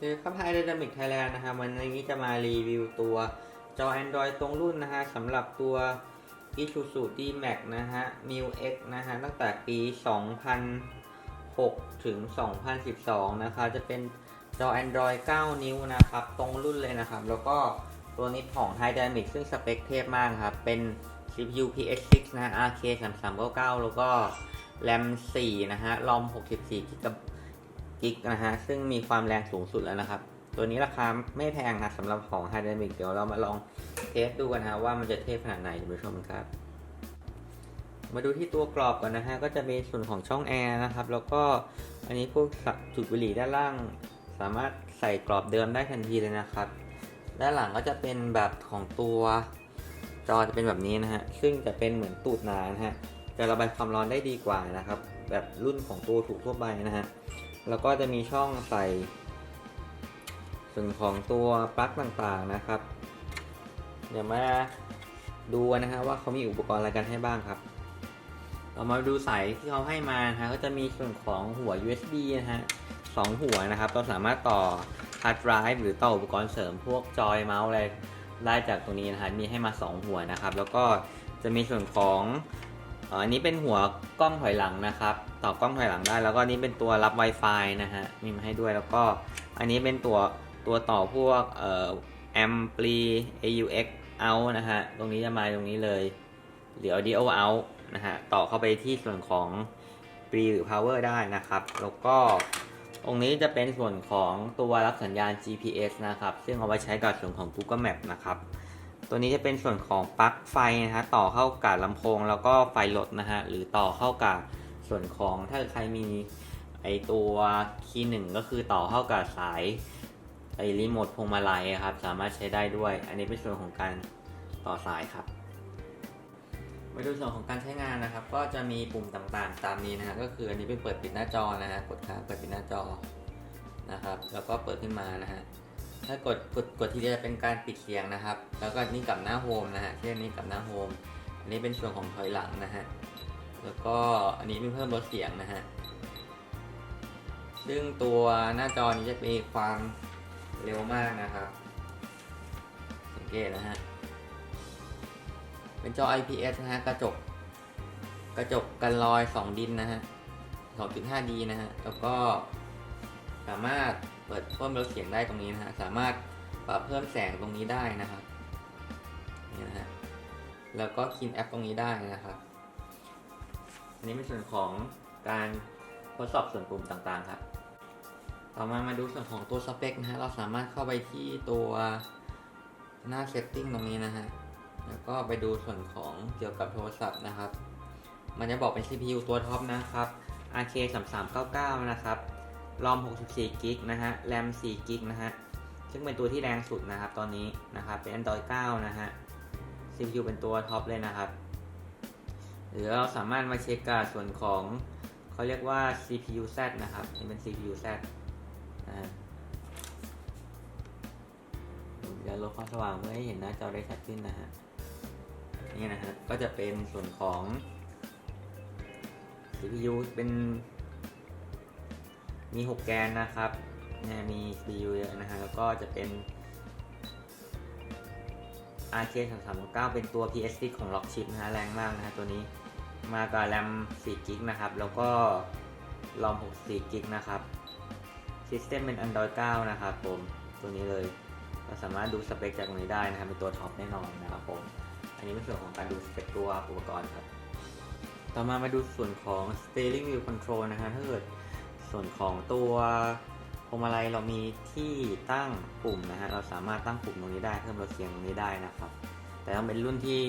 ชื่อครับ Hi Dynamic Thailand นะครับวันนี้จะมารีวิวตัวจอ Android ตรงรุ่นนะฮะสำหรับตัว Isuzu D-Max นะฮะ New X นะฮะ ตั้งแต่ปี 2006 ถึง 2012 นะครับจะเป็นจอ Android 9 นิ้วนะครับ ตรงรุ่นเลยนะครับ แล้วก็ตัวนี้ของ Hi Dynamic ซึ่งสเปคเทพมากครับ เป็น CPU PS6 นะฮะ RK 3399 แล้วก็ RAM 4 นะฮะ ROM 64 GB กิกนะฮะ ซึ่งมีความแรงสูงสุดแล้วนะครับ ตัวนี้ราคาไม่แพงนะสำหรับของ h y d r a m i c เดี๋ยวเรามาลองเทสดูกันนะฮะว่ามันจะเทพขนาดไหนเดี๋ยวไปชมครับ มาดูที่ตัวกรอบก่อนนะฮะ ก็จะมีส่วนของช่องแอร์นะครับ แล้วก็อันนี้พวกจุดบุหรี่ด้านล่าง สามารถใส่กรอบเดิมได้ทันทีเลยนะครับ ด้านหลังก็จะเป็นแบบของตัวจอจะเป็นแบบนี้นะฮะ ซึ่งจะเป็นเหมือนตูดหนานะฮะ จะระบายความร้อนได้ดีกว่านะครับ แบบรุ่นของตัวถูกทั่วไปนะฮะ แล้วก็จะมีช่องใส่ ส่วนของตัวปลั๊กต่างๆนะครับ เดี๋ยวมาดูกันนะฮะว่าเขามีอุปกรณ์อะไรกันให้บ้างครับ เรามาดูสายที่เขาให้มานะฮะก็จะมีส่วนของหัว USB นะฮะสองหัวนะครับเราสามารถต่อ hard drive หรือต่ออุปกรณ์เสริมพวกจอยเมาส์อะไรได้จากตรงนี้นะฮะมีให้มา 2 หัวนะครับ แล้วก็จะมีส่วนของ อ่ออันนี้เป็นหัวกล้องถอยหลังนะครับ ต่อกล้องถอยหลังได้ แล้วก็นี้เป็นตัวรับ Wi-Fi นะฮะ มีมาให้ด้วย แล้วก็อันนี้เป็นตัวตัวต่อพวกเอ่อ ampli aux out นะฮะ ตรงนี้จะมาตรงนี้เลย หรือ audio out นะฮะ ต่อเข้าไปที่ส่วนของ p r e หรือ power ได้นะครับ แล้วก็ตรงนี้จะเป็นส่วนของตัวรับสัญญาณ GPS นะครับ ซึ่งเอาไว้ใช้กับส่วนของ Google Map นะครับ ตัวนี้จะเป็นส่วนของปลั๊กไฟนะฮะต่อเข้ากับลำโพงแล้วก็ไฟรถนะฮะหรือต่อเข้ากับส่วนของถ้าใครมีไอตัวคีย์หนึ่งก็คือต่อเข้ากับสายไอรีโมทพวงมาลัยครับสามารถใช้ได้ด้วย อันนี้เป็นส่วนของการต่อสายครับมาดูส่วนของการใช้งานนะครับ ก็จะมีปุ่มต่างๆ ตามนี้นะฮะก็คืออันนี้เป็นเปิดปิดหน้าจอนะฮะกดค้างเปิดปิดหน้าจอนะครับ แล้วก็เปิดขึ้นมานะฮะ ถ้ากดกดกดทีเดียวจะเป็นการปิดเสียงนะครับ แล้วก็นี่กลับหน้าโฮมนะฮะเช่นนี้กลับหน้าโฮมอันนี้เป็นส่วนของถอยหลังนะฮะแล้วก็อันนี้เป็นเพิ่มลดเสียงนะฮะซึ่งตัวหน้าจอนี้จะมีความเร็วมากนะครับ สังเกตนะฮะเป็นจอ IPS นะฮะกระจกกระจกกันรอย 2 ดินนะฮะ 2.5D นะฮะ แล้วก็สามารถ เปิดเพิ่มลดเสียงได้ตรงนี้นะฮะสามารถปรับเพิ่มแสงตรงนี้ได้นะครับนี่นะฮะแล้วก็คีนแอปตรงนี้ได้นะครับอันนี้เป็นส่วนของการทดสอบส่วนปุ่มต่างๆครับต่อมามาดูส่วนของตัวสเปคนะฮะเราสามารถเข้าไปที่ตัวหน้า setting ตรงนี้นะฮะแล้วก็ไปดูส่วนของเกี่ยวกับโทรศัพท์นะครับ มันจะบอกเป็น CPU ตัวท็อปนะครับ RK 3399นะครับ ROM 64 g b นะฮะ RAM 4 g b นะฮะ ซึ่งเป็นตัวที่แรงสุดนะครับ ตอนนี้นะครับ เป็น Android 9 นะฮะ CPU เป็นตัวท็อปเลยนะครับ หรือเราสามารถมาเช็คกับส่วนของเขาเรียกว่า CPU Z นะครับนี่เป็น CPU Z นะฮะเดี๋ยวลดความสว่างเพื่อให้เห็นหน้าจอได้ชัดขึ้นนะฮะ นี่นะฮะ ก็จะเป็นส่วนของ CPU เป็น มี 6 แกนนะครับเนี่ยมี CPU เยอะนะฮะแล้วก็จะเป็น RK 339เป็นตัว PS6 ของ Rockchip นะฮะแรงมากนะฮะตัวนี้มากับ RAM 4 g b นะครับ แล้วก็ ROM 64 g b นะครับ System เป็น Android 9 นะครับผมตัวนี้เลยเราสามารถดูสเปคจากตรงนี้ได้นะครับเป็นตัวท็อปแน่นอนนะครับผมอันนี้เป็นส่วนของการดูสเปคตัวอุปกรณ์ครับ ต่อมามาดูส่วนของ steering wheel control นะฮะถ้าเกิด ส่วนของตัวพวงมาลัยเรามีที่ตั้งปุ่มนะฮะเราสามารถตั้งปุ่มตรงนี้ได้เพิ่มลดเสียงตรงนี้ได้นะครับ แต่ต้องเป็นรุ่นที่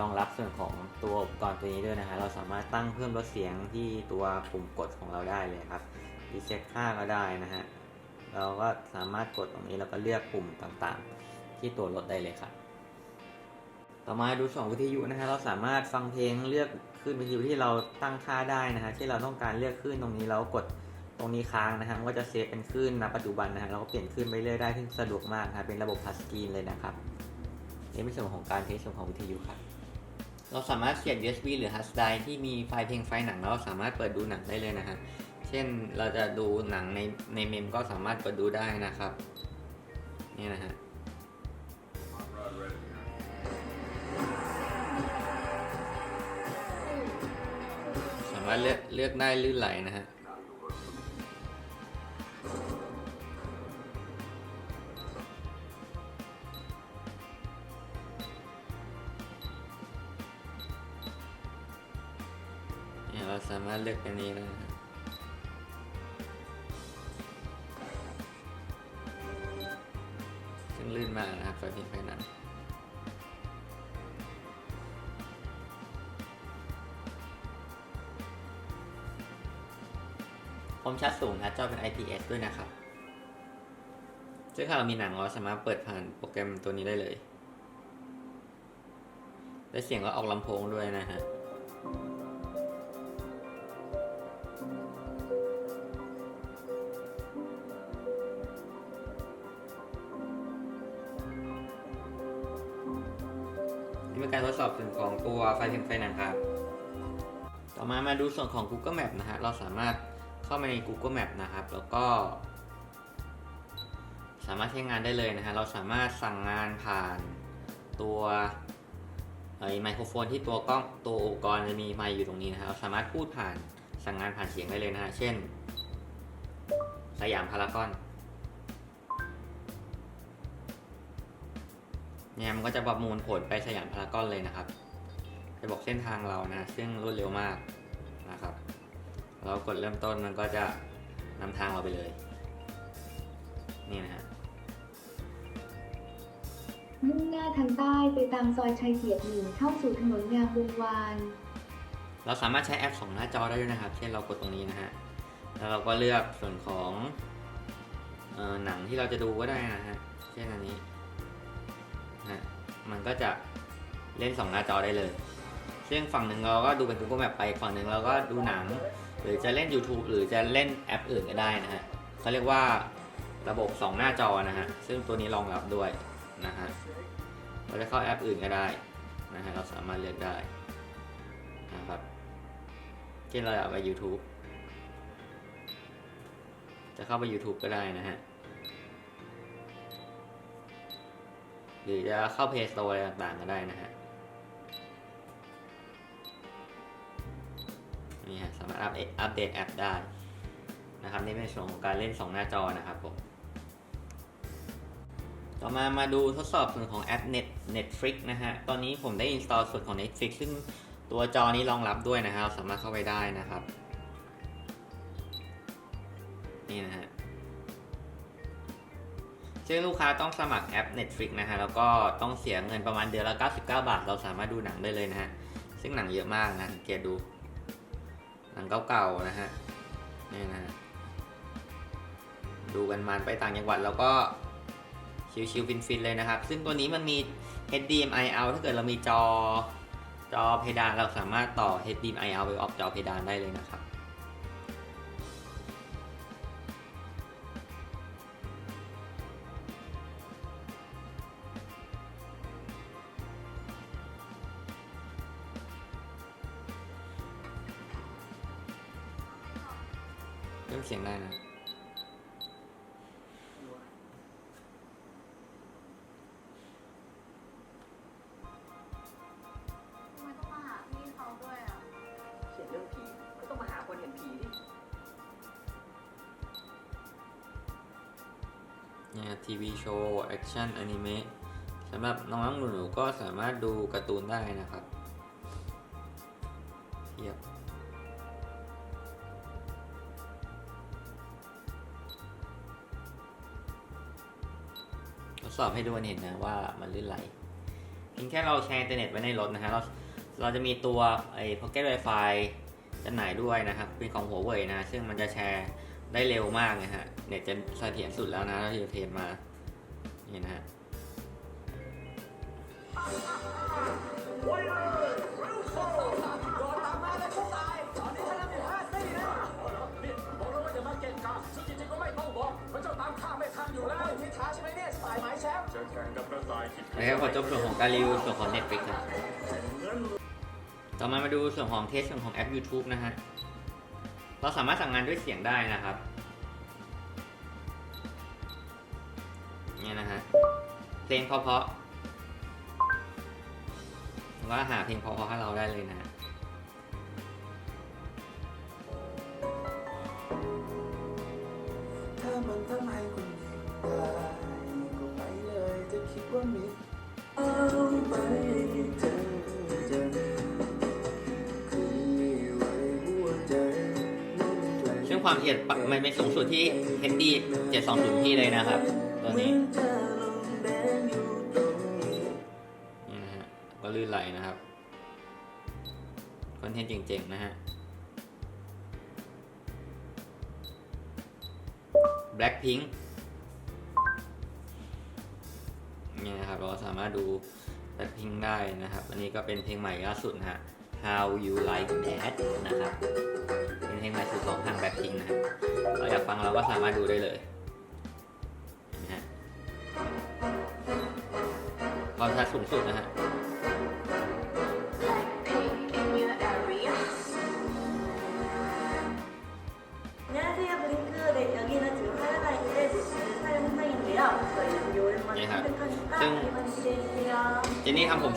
รองรับส่วนของตัวอุปกรณ์ตัวนี้ด้วยนะฮะเราสามารถตั้งเพิ่มลดเสียงที่ตัวปุ่มกดของเราได้เลยครับ reset ค่าก็ได้นะฮะเราก็สามารถกดตรงนี้แล้วก็เลือกปุ่มต่างๆ ที่ตัวรถได้เลยครับต่อมาดูสองวิทยุนะฮะเราสามารถฟังเพลงเลือกคลื่นวิทยุที่เราตั้งค่าได้นะฮะที่เราต้องการเลือกคลื่นตรงนี้เรากด รงนี้ค้างนะฮะมันก็จะเซฟเป็นคลื่นณปัจจุบันนะฮะเราก็เปลี่ยนคลื่นไปเรื่อยได้ซึ่งสะดวกมากนะครับเป็นระบบทัสกรีนเลยนะครับนี่เป็นส่วนของการเทสส่วนของวิทยุครับเราสามารถเสียบ USB หรือ hard drive ที่มีไฟล์เพลงไฟล์หนังแล้วเราสามารถเปิดดูหนังได้เลยนะฮะเช่นเช่นเราจะดูหนังในในเมมก็สามารถกดดูได้นะครับนี่นะฮะสามารถเลือกเลือกได้ลื่นไหลนะฮะ เลือกอันนี้นะซึ่งลื่นมากนะครับไฟพิมพ์ไฟนังคมชัดสูงนะจอเป็น IPS ด้วยนะครับซึ่งถ้าเรามีหนังเราสามารถเปิดผ่านโปรแกรมตัวนี้ได้เลย และเสียงก็ออกลำโพงด้วยนะฮะ นี่เป็นการทดสอบส่วนของตัวไฟล์พิมพ์ไฟหนังครับ ต่อมามาดูส่วนของ Google Map นะฮะ เราสามารถเข้ามาใน Google Map นะครับ แล้วก็ สามารถใช้งานได้เลยนะฮะ เราสามารถสั่งงานผ่านตัวไอ้ไมโครโฟนที่ตัวกล้องตัวอุปกรณ์จะมีไมค์อยู่ตรงนี้นะฮะเราสามารถพูดผ่านสั่งงานผ่านเสียงได้เลยนะฮะ เช่น สยามพารากอน เนี่ยมันก็จะประมูลผลไปสยามพารากอนเลยนะครับ จะบอกเส้นทางเรานะ ซึ่งรวดเร็วมากนะครับ เรากดเริ่มต้นมันก็จะนำทางเราไปเลย นี่นะฮะมุ่งหน้าทางใต้ไปตามซอยชัยเกียรติหนึ่งเข้าสู่ถนนงามวงวาน เราสามารถใช้แอปสองหน้าจอได้ด้วยนะครับ เช่นเรากดตรงนี้นะฮะ แล้วเราก็เลือกส่วนของเออหนังที่เราจะดูก็ได้นะฮะ เช่นอันนี้นะฮะ มันก็จะเล่นสองหน้าจอได้เลย ซึ่งฝั่งหนึ่งเราก็ดูเป็น Google Map ไปฝั่งหนึ่งเราก็ดูหนัง หรือจะเล่น YouTube หรือจะเล่นแอปอื่นก็ได้นะฮะเขาเรียกว่าระบบ 2 หน้าจอนะฮะ ซึ่งตัวนี้รองรับด้วยนะฮะ เราจะเข้าแอปอื่นก็ได้นะฮะ เราสามารถเลือกได้นะครับเช่นเราอยากไป YouTube จะเข้าไป YouTube ก็ได้นะฮะ หรือจะเข้า Play Store อะไรต่างๆก็ได้นะฮะนี่ฮะสามารถอัปเดตอัปเดตแอปได้นะครับนี่เป็นส่วนของการเล่น 2 หน้าจอนะครับผมต่อมามาดูทดสอบส่วนของแอป Net Netflix นะฮะ ตอนนี้ผมได้ install ส่วนของ Netflix ซึ่งตัวจอนี้รองรับด้วยนะฮะเราสามารถเข้าไปได้นะครับ นี่นะฮะ ซึ่งลูกค้าต้องสมัครแอป Netflix นะฮะแล้วก็ต้องเสียเงินประมาณเดือนละ 99 บาท เราสามารถดูหนังได้เลยนะฮะ ซึ่งหนังเยอะมากนะสังเกตดู หนังเก่าๆนะฮะ นี่นะฮะดูกันมันไปต่างจังหวัดแล้วก็ชิวๆฟินๆเลยนะครับ ซึ่งตัวนี้มันมี HDMI out ถ้าเกิดเรามีจอจอเพดานเราสามารถต่อ HDMI out ไปออกจอเพดานได้เลยนะครับ ริ่มเสียงได้นะทำไมต้องมาหาพี่เขาด้วยอะ เขียนเรื่องผีก็ต้องมาหาคนเห็นผีดิเนี่ยทีวีโชว์แอคชั่นอนิเมะสำหรับน้องๆหนูๆก็สามารถดูการ์ตูนได้นะครับเทียบ สอบให้ดูเห็นนะว่ามันลื่นไหลเพียงแค่เราแชร์อินเทอร์เน็ตไว้ในรถนะฮะเราเราจะมีตัวไอ้ Pocket Wi-Fi จำหน่ายด้วยนะครับ เป็นของหัวเว่ยนะ ซึ่งมันจะแชร์ได้เร็วมากนะฮะเน็ตจะเสถียรสุดแล้วนะที่เราเทรนมานี่นะฮะายแชมป์จะแข่งกับกระต่ายคิดแล้วขอจบส่วนของการรีวิวส่วนของ Netflix ครับต่อมามาดูส่วนของเทสส่วนของแอป YouTube นะฮะ เราสามารถสั่งงานด้วยเสียงได้นะครับ เนี่ยนะฮะ เพลงเพราะๆก็หาเพลงเพราะๆให้เราได้เลยนะฮะ ว่ามิดเอาไปให้เธอจะคืนนี้ไว้หัวใจน้องแกล้ง ซึ่งความละเอียดปะมันเป็นสูงสุดที่ HD 720p เลยนะครับ ตัวนี้เธอลงแดงอยู่ตรงนี้นี่นะฮะก็ลื่นไหลนะครับคอนเทนต์เจ๋งๆ นะฮะ Blackpink ามารถดูแบทพิงได้นะครับ อันนี้ก็เป็นเพลงใหม่ล่าสุดนะฮะ How You Like That นะครับ เป็นเพลงใหม่สุดของทาง Blackpink นะฮะเราอยากฟังเราก็สามารถดูได้เลย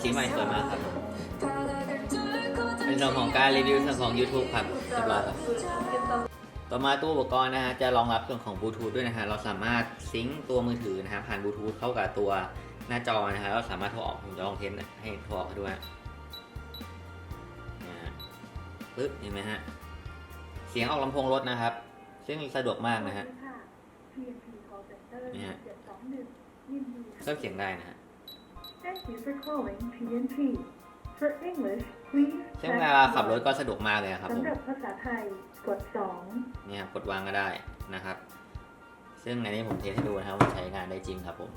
สีใหม่สวยมากครับ เป็นส่วนของการรีวิวส่วนของ YouTube ครับเรียบร้อยครับต่อมาตู้อุปกรณ์นะฮะจะรองรับส่วนของบลูทูธด้วยนะฮะเราสามารถซิงค์ตัวมือถือนะฮะผ่านบลูทูธเข้ากับตัวหน้าจอนะฮะเราสามารถโทรออกผมจะลองเทสให้โทรออกให้ด้วยนะฮะปึ๊บเห็นไหมฮะเสียงออกลำโพงรถนะครับ ซึ่งสะดวกมากนะฮะ PNP Call Center นี่ฮะ721ยินดีเพิ่มเสียงได้นะฮะ Thank you for calling PNP For English please ซึ่งเวลาขับรถก็สะดวกมากเลยนะครับผมสำหรับภาษาไทยกด2เนี่ยครับกดวางก็ได้นะครับ ซึ่งในนี้ผมเทสให้ดูนะครับว่าใช้งานได้จริงครับผม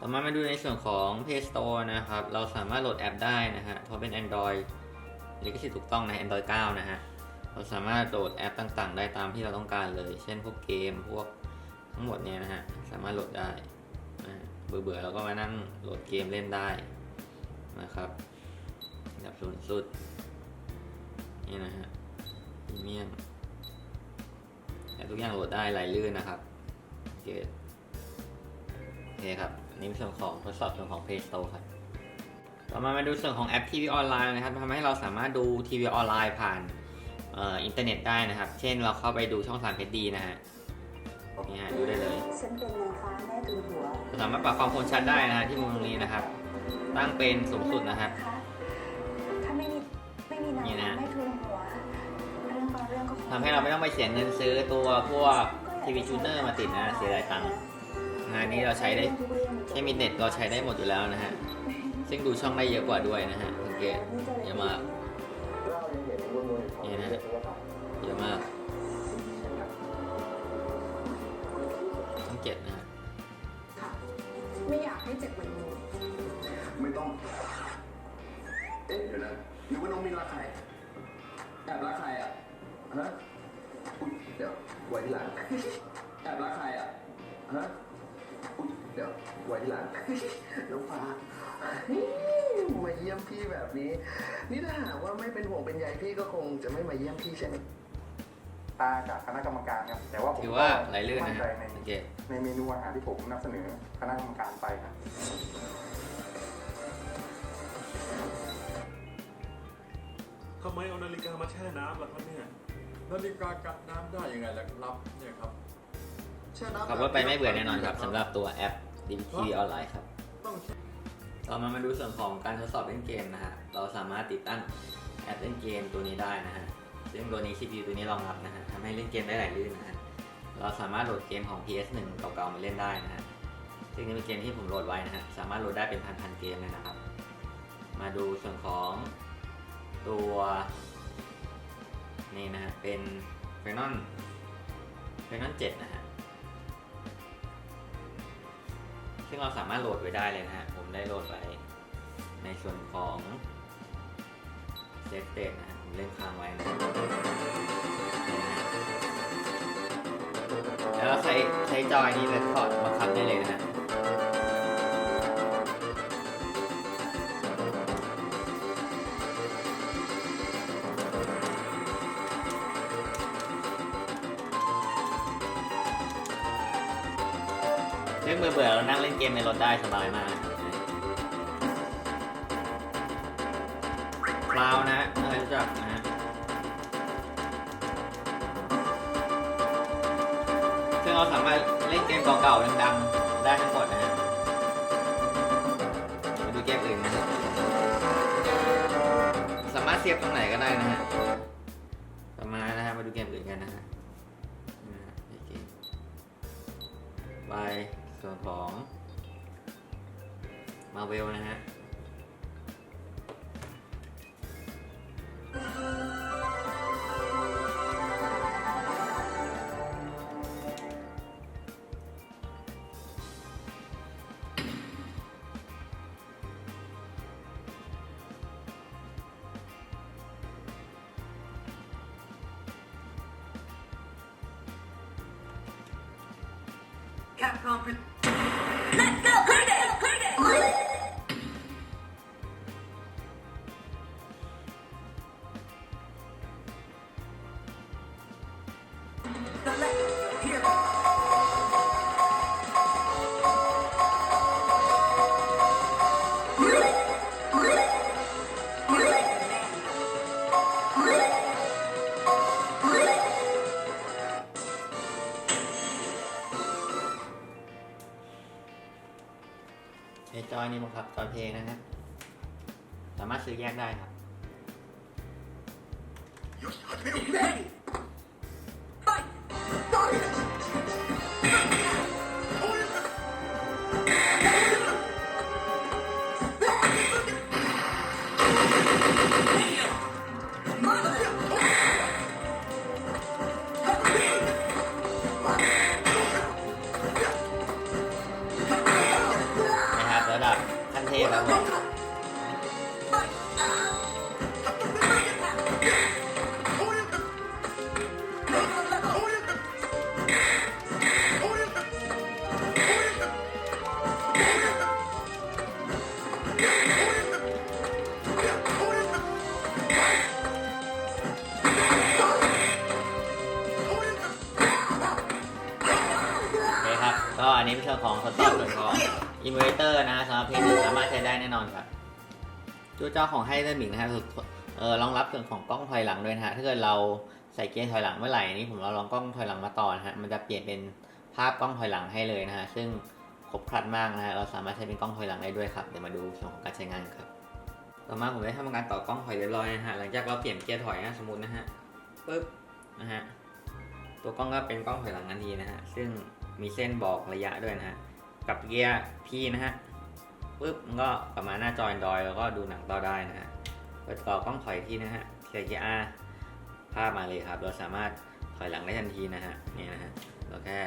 ต่อมามาดูในส่วนของ Play Store นะครับ เราสามารถโหลดแอปได้นะฮะเพราะเป็น Android ลิขสิทธิ์ถูกต้องใน Android 9 นะฮะเราสามารถโหลดแอปต่างๆ ได้ตามที่เราต้องการเลย เช่นพวกเกมพวกทั้งหมดเนี่ยนะฮะสามารถโหลดได้นะฮะ เบื่อๆเราก็มานั่งโหลดเกมเล่นได้นะครับแบบสูงสุดนี่นะฮะพรีเมียมแต่ทุกอย่างโหลดได้ไหลลื่นนะครับโอเคโอเคครับนนี้เป็นส่วนของทดสอบส่วนของ Play Store ครับต่อมามาดูส่วนของแอปทีวีออนไลน์นะครับทำให้เราสามารถดูทีวีออนไลน์ผ่านอ,อ,อินเทอร์เน็ตได้นะครับ เช่นเราเข้าไปดูช่อง3 HD นะฮะนี่ฮะดูได้เลย ฉันเป็นนางฟ้าแม่ทุนหัว สามารถปรับความคมชัดได้นะฮะที่มุมตรงนี้นะครับ ตั้งเป็นสูงสุดนะครับ ถ้าไม่มีไม่มีนางนี่นะ ฟ้าแม่ทุนหัว เรื่องบางเรื่องก็คงทำให้เราไม่ต้องไปเสียเงินซื้อตัวพวกทีวีจูเนอร์มาติดนะเสียดายตังค์งานนี้เราใช้ได้ใช้มินเน็ตเราใช้ได้หมดอยู่แล้วนะฮะซึ่งดูช่องได้เยอะกว่าด้วยนะฮะสังเกตเยอะมากนี่นะฮะเยอะมาก ช่องเจ็ดนะฮะไม่อยากให้เจ็บเหมือนหนูไม่ต้อง เอ๊ะเดี๋ยวนะหรือว่าน้องมินรักใครแอบรักใครอะฮะอุ๊ยเดี๋ยวไว้ที่หลังแอบรักใครอะฮะอุ๊ยเดี๋ยวไว้ที่หลังน้องฟ้ามาเยี่ยมพี่แบบนี้ นี่ถ้าหากว่าไม่เป็นห่วงเป็นใยพี่ก็คงจะไม่มาเยี่ยมพี่ใช่ไหม ตาจากคณะกรรมการครับแต่ว่าผมถือก็ว่าไหลลื่นมั่นะนฮะใจในสังเกตในเมนูอาหารที่ผมนำเสนอคณะกรรมการไปครับทำไมเอานาฬิกามาแช่น้ำล่ะครับเนี่ย นาฬิกากัดน้ำได้ยังไงล่ะครับเนี่ยครับแช่น้ำขับรถไปไม่เบื่อแน่นอนครับสำหรับตัวแอป DVT ออนไลน์ครับ ต้องต่อมามาดูส่วนของการทดสอบเล่นเกมนะฮะ เราสามารถติดตั้งแอปเล่นเกมตัวนี้ได้นะฮะ ซึ่งตัวนี้ CPU ตัวนี้รองรับนะฮะทำ ให้เล่นเกมได้หลายลื่นนะฮะเราสามารถโหลดเกมของ PS1 เก่าๆมาเล่นได้นะฮะซึ่งนี่เป็นเกมที่ผมโหลดไว้นะฮะสามารถโหลดได้เป็นพันๆเกมเลยนะครับ มาดูส่วนของตัวนี่นะฮะเป็น f i n a l f i n a l 7นะฮะซึ่งเราสามารถโหลดไว้ได้เลยนะฮะผมได้โหลดไว้ในส่วนของเซฟเ t นะฮะผมเล่นค้างไว้นะนี่นะฮะ แล้วก็ใช้ใช้จอยนี้เรคคอร์ดบังคับได้เลยนะฮะเรื่องเบื่อเรานั่งเล่นเกมในรถได้สบายมาก เราสามารถเล่นเกมเก่าๆดังๆได้ทั้งหมดนะฮะมาดูเกมอื่นนะฮะสามารถเสียบตรงไหนก็ได้นะฮะต่อมานะฮะมาดูเกมอื่นกันนะฮะนี่เกมไปส่วนของมาเวลนะฮะ Capcom. Pre- Let's go, Clayton! Clayton! Thank. จอยนี่บังคับจอยเพลงนะครับ สามารถซื้อแยกได้ครับนะครับ ขั้น ตัวเจ้าของให้เดอร์มิงนะครับเออรองรับส่วนของกล้องถอยหลังด้วยนะฮะถ้าเกิดเราใส่เกียร์ถอยหลังเมื่อไหร่นี้ผมเราลองกล้องถอยหลังมาต่อนะฮะมันจะเปลี่ยนเป็นภาพกล้องถอยหลังให้เลยนะฮะซึ่งครบครันมากนะฮะเราสามารถใช้เป็นกล้องถอยหลังได้ด้วยครับเดี๋ยวมาดูส่วนของการใช้งานครับ ต่อมาผมได้ทำการต่อกล้องถอยเรียบร้อยนะฮะหลังจากเราเปลี่ยนเกียร์ถอยนะสมมตินะฮะปึ๊บนะฮะตัวกล้องก็เป็นกล้องถอยหลังทันทีนะฮะซึ่งมีเส้นบอกระยะด้วยนะฮะกับเกียร์ P นะฮะ ปึ๊บมันก็กลับมาหน้าจอ Android แล้วก็ดูหนังต่อได้นะฮะเปิดต่อกล้องถอยที่นะฮะ KKR ภาพมาเลยครับ เราสามารถถอยหลังได้ทันทีนะฮะนี่นะฮะเราแค่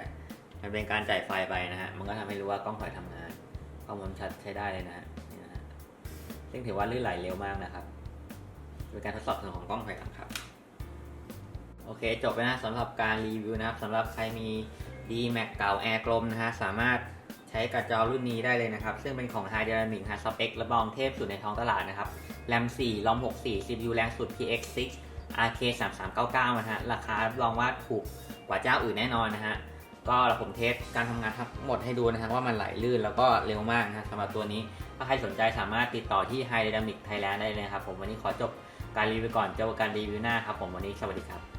มันเป็นการจ่ายไฟไปนะฮะมันก็ทำให้รู้ว่ากล้องถอยทำงานข้อมูลชัดใช้ได้เลยนะฮะนี่นะฮะซึ่งถือว่าลื่นไหลเร็วมากนะครับเป็นการทดสอบส่วนของกล้องถอยหลังครับโอเคจบไปนะสำหรับการรีวิวนะครับสำหรับใครมี D Max เก่าแอร์กลมนะฮะสามารถ ช้กับจอรุ่นนี้ได้เลยนะครับ ซึ่งเป็นของ High Dynamic ฮะ Spec และบองเทพสุดในท้องตลาดนะครับ RAM 4 ROM 64 CPU แรงสุด PX 6 RK 3399นะฮะ ราคารับรองว่าถูกกว่าเจ้าอื่นแน่นอนนะฮะ ก็ผมเทสการทำงานทั้งหมดให้ดูนะฮะว่ามันไหลลื่นแล้วก็เร็วมากนะสำหรับตัวนี้ ถ้าใครสนใจสามารถติดต่อที่ High Dynamic Thailand ได้เลยครับ ผมวันนี้ขอจบการรีวิวก่อนเจอกันรีวิวหน้าครับผมวันนี้สวัสดีครับ